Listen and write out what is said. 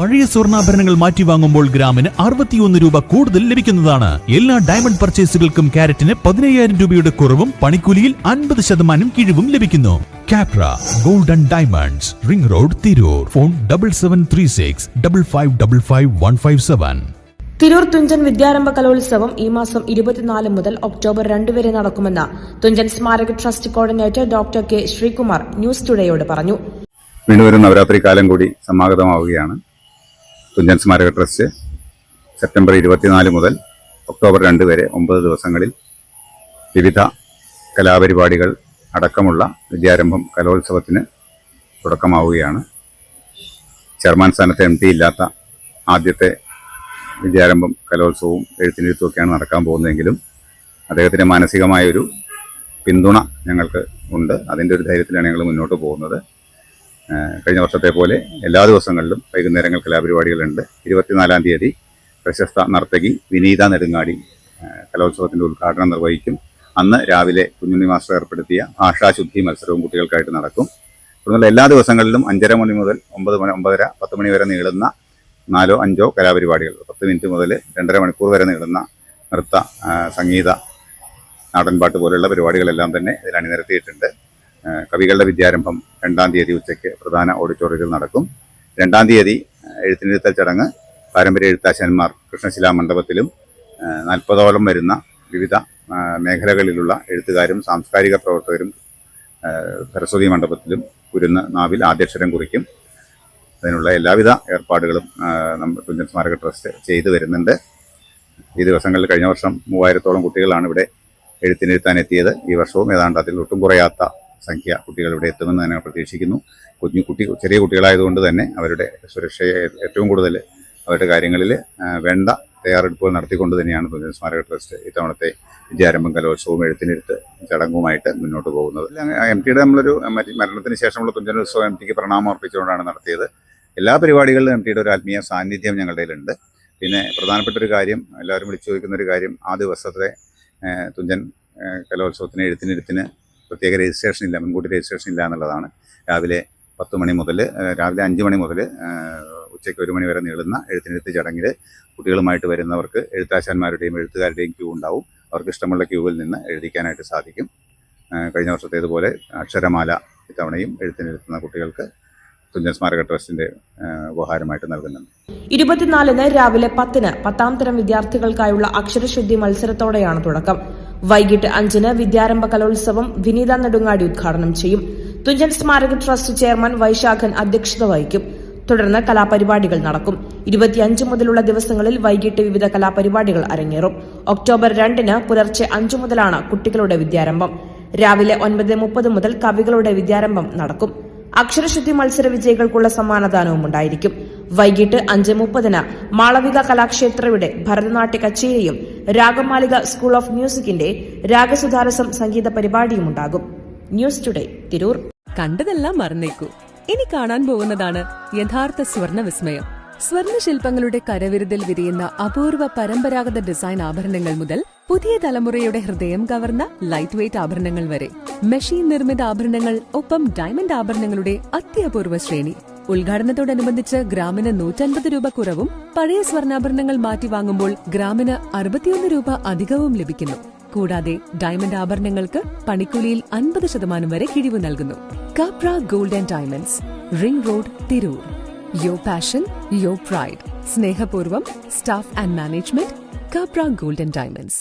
പഴയ സ്വർണാഭരണങ്ങൾ മാറ്റി വാങ്ങുമ്പോൾ ഗ്രാമിന് അറുപത്തിയൊന്ന് രൂപ കൂടുതൽ ലഭിക്കുന്നതാണ്. എല്ലാ ഡയമണ്ട് പർച്ചേസുകൾക്കും ക്യാരറ്റിന് പതിനയ്യായിരം രൂപയുടെ കുറവും പണിക്കൂലിയിൽ അൻപത് ശതമാനം കിഴിവും ലഭിക്കുന്നു. Kapra golden diamonds ring road Tirur. Phone double seven three six double five double five one five seven Tirur Thunchan വിദ്യാരംഭ കലോത്സവം ഈ മാസം ഇരുപത്തിനാല് മുതൽ ഒക്ടോബർ രണ്ട് വരെ നടക്കുമെന്ന് തുഞ്ചൻ സ്മാരക trust coordinator doctor K Sreekumar news ടുഡേയോട് പറഞ്ഞു. വീണ്ടും ഒരു നവരാത്രി കാലം കൂടി സമാഗതമാവുകയാണ്. തുഞ്ചൻ സ്മാരക ട്രസ്റ്റ് സെപ്റ്റംബർ ഇരുപത്തിനാല് മുതൽ ഒക്ടോബർ രണ്ട് വരെ ഒമ്പത് ദിവസങ്ങളിൽ വിവിധ കലാപരിപാടികൾ അടക്കമുള്ള വിദ്യാരംഭം കലോത്സവത്തിന് തുടക്കമാവുകയാണ്. ചെയർമാൻ സ്ഥാനത്ത് എം ടി ഇല്ലാത്ത ആദ്യത്തെ വിദ്യാരംഭം കലോത്സവവും എഴുത്തിനെഴുത്തുമൊക്കെയാണ് നടക്കാൻ പോകുന്നതെങ്കിലും അദ്ദേഹത്തിന്റെ മാനസികമായൊരു പിന്തുണ ഞങ്ങൾക്ക് ഉണ്ട്. അതിന്റെ ഒരു ധൈര്യത്തിലാണ് ഞങ്ങൾ മുന്നോട്ട് പോകുന്നത്. കഴിഞ്ഞ വർഷത്തെ പോലെ എല്ലാ ദിവസങ്ങളിലും വൈകുന്നേരങ്ങൾ കലാപരിപാടികളുണ്ട് ഇരുപത്തിനാലാം തീയതി പ്രശസ്ത നർത്തകി വിനീത നെടുങ്ങാടി കലോത്സവത്തിന്റെ ഉദ്ഘാടനം നിർവഹിക്കും. അന്ന് രാവിലെ കുഞ്ഞുണ്ണി മാസ്റ്റർ ഏർപ്പെടുത്തിയ ഭാഷാശുദ്ധി മത്സരവും കുട്ടികൾക്കായിട്ട് നടക്കും. തുടർന്നുള്ള എല്ലാ ദിവസങ്ങളിലും അഞ്ചര മണി മുതൽ ഒമ്പത് മണി ഒമ്പതര പത്ത് മണി വരെ നീളുന്ന നാലോ അഞ്ചോ കലാപരിപാടികൾ. പത്ത് മിനിറ്റ് മുതൽ രണ്ടര മണിക്കൂർ വരെ നീളുന്ന നൃത്ത സംഗീത നാടൻപാട്ട് പോലെയുള്ള പരിപാടികളെല്ലാം തന്നെ ഇതിൽ അണിനിരത്തിയിട്ടുണ്ട്. കവികളുടെ വിദ്യാരംഭം രണ്ടാം തീയതി ഉച്ചയ്ക്ക് പ്രധാന ഓഡിറ്റോറിയത്തിൽ നടക്കും. രണ്ടാം തീയതി എഴുത്തിനിരുത്തൽ ചടങ്ങ് പാരമ്പര്യ എഴുത്താശന്മാർ കൃഷ്ണശിലാ മണ്ഡപത്തിലും നാൽപ്പതോളം വരുന്ന വിവിധ മേഖലകളിലുള്ള എഴുത്തുകാരും സാംസ്കാരിക പ്രവർത്തകരും സരസ്വതി മണ്ഡപത്തിലും കുരുന്ന് നാവിൽ ആദ്യക്ഷരം കുറിക്കും. അതിനുള്ള എല്ലാവിധ ഏർപ്പാടുകളും നമ്മൾ തുഞ്ചൻ സ്മാരക ട്രസ്റ്റ് ചെയ്തു വരുന്നുണ്ട് ഈ ദിവസങ്ങളിൽ കഴിഞ്ഞ വർഷം മൂവായിരത്തോളം കുട്ടികളാണ് ഇവിടെ എഴുത്തിനിരുത്താനെത്തിയത് ഈ വർഷവും ഏതാണ്ട് അതിൽ ഒട്ടും കുറയാത്ത സംഖ്യ കുട്ടികൾ ഇവിടെ എത്തുമെന്ന് തന്നെ പ്രതീക്ഷിക്കുന്നു. കുഞ്ഞു കുട്ടി ചെറിയ കുട്ടികളായതുകൊണ്ട് തന്നെ അവരുടെ സുരക്ഷയെ ഏറ്റവും കൂടുതൽ അവരുടെ കാര്യങ്ങളിൽ വേണ്ട തയ്യാറെടുപ്പുകൾ നടത്തിക്കൊണ്ട് തന്നെയാണ് തുഞ്ചൻ സ്മാരക ട്രസ്റ്റ് ഇത്തവണത്തെ വിദ്യാരംഭം കലോത്സവവും എഴുത്തിനിരുത്ത് ചടങ്ങുമായിട്ട് മുന്നോട്ട് പോകുന്നത്. എം ടിയുടെ നമ്മളൊരു മരി- മരണത്തിന് ശേഷമുള്ള തുഞ്ചനോത്സവം എം ടിക്ക് പ്രണാമം അർപ്പിച്ചുകൊണ്ടാണ് നടത്തിയത്. എല്ലാ പരിപാടികളിലും എം ടിയുടെ ഒരു ആത്മീയ സാന്നിധ്യം ഞങ്ങളുടെ കയ്യിലുണ്ട്. പിന്നെ പ്രധാനപ്പെട്ട ഒരു കാര്യം എല്ലാവരും വിളിച്ചു ചോദിക്കുന്ന ഒരു കാര്യം ആ ദിവസത്തെ തുഞ്ചൻ കലോത്സവത്തിന് എഴുത്തിനെഴുത്തിന് പ്രത്യേക രജിസ്ട്രേഷൻ ഇല്ല മുൻകൂട്ടി രജിസ്ട്രേഷൻ ഇല്ല എന്നുള്ളതാണ്. രാവിലെ പത്ത് മണി മുതൽ രാവിലെ അഞ്ച് മണി മുതൽ ഉച്ചയ്ക്ക് ഒരു മണി വരെ നീളുന്ന എഴുത്തിനെഴുത്ത് ചടങ്ങിൽ കുട്ടികളുമായിട്ട് വരുന്നവർക്ക് എഴുത്താശാന്മാരുടെയും എഴുത്തുകാരുടെയും ക്യൂ ഉണ്ടാവും. അവർക്ക് ഇഷ്ടമുള്ള ക്യൂവിൽ നിന്ന് എഴുതിക്കാനായിട്ട് സാധിക്കും. കഴിഞ്ഞ വർഷത്തേതുപോലെ അക്ഷരമാല ഇത്തവണയും എഴുത്തിനെഴുത്തുന്ന കുട്ടികൾക്ക് തുഞ്ചൻ സ്മാരക ട്രസ്റ്റിന്റെ ഉപഹാരമായിട്ട് നൽകുന്നുണ്ട്. ഇരുപത്തിനാലിന് രാവിലെ പത്തിന് പത്താം തരം വിദ്യാർത്ഥികൾക്കായുള്ള അക്ഷരശുദ്ധി മത്സരത്തോടെയാണ് തുടക്കം. വൈകിട്ട് അഞ്ചിന് വിദ്യാരംഭ കലോത്സവം വിനീത നെടുങ്ങാടി ഉദ്ഘാടനം ചെയ്യും. തുഞ്ചൻ സ്മാരക ട്രസ്റ്റ് ചെയർമാൻ വൈശാഖൻ അധ്യക്ഷത വഹിക്കും. തുടർന്ന് കലാപരിപാടികൾ നടക്കും. ഇരുപത്തിയഞ്ച് മുതലുള്ള ദിവസങ്ങളിൽ വൈകിട്ട് വിവിധ കലാപരിപാടികൾ അരങ്ങേറും. ഒക്ടോബർ രണ്ടിന് പുലർച്ചെ അഞ്ചു മുതലാണ് കുട്ടികളുടെ വിദ്യാരംഭം. രാവിലെ ഒൻപത് മുപ്പത് മുതൽ കവികളുടെ വിദ്യാരംഭം നടക്കും. അക്ഷരശുദ്ധി മത്സര വിജയികൾക്കുള്ള സമ്മാനദാനവും ഉണ്ടായിരിക്കും. വൈകിട്ട് അഞ്ച് മുപ്പതിന് മാളവിക കലാക്ഷേത്രയുടെ ഭരതനാട്യ കച്ചേരിയും രാഗമാലിക സ്കൂൾ ഓഫ് മ്യൂസിക്കിന്റെ രാഗസുധാരസം സംഗീത പരിപാടിയും ഉണ്ടാകും. News today Tirur. കണ്ടതെല്ലാം മറന്നേക്കൂ. ഇനി കാണാൻ പോകുന്നതാണ് യഥാർത്ഥ സ്വർണ വിസ്മയം സ്വർണ ശില്പങ്ങളുടെ കരവിരുതിൽ വിരിയുന്ന അപൂർവ പരമ്പരാഗത ഡിസൈൻ ആഭരണങ്ങൾ മുതൽ പുതിയ തലമുറയുടെ ഹൃദയം കവർന്ന ലൈറ്റ് വെയ്റ്റ് ആഭരണങ്ങൾ വരെ. മെഷീൻ നിർമ്മിത ആഭരണങ്ങൾ ഒപ്പം ഡയമണ്ട് ആഭരണങ്ങളുടെ അത്യപൂർവ ശ്രേണി. ഉദ്ഘാടനത്തോടനുബന്ധിച്ച് ഗ്രാമിന് നൂറ്റൻപത് രൂപ കുറവും പഴയ സ്വർണാഭരണങ്ങൾ മാറ്റി വാങ്ങുമ്പോൾ ഗ്രാമിന് അറുപത്തിയൊന്ന് രൂപ അധികവും ലഭിക്കുന്നു. കൂടാതെ ഡയമണ്ട് ആഭരണങ്ങൾക്ക് പണിക്കൂലിയിൽ അൻപത് ശതമാനം വരെ കിഴിവ് നൽകുന്നു. Kapra gold and diamonds ring road Tirur. Your passion your pride സ്നേഹപൂർവം staff and management Kapra gold and diamonds.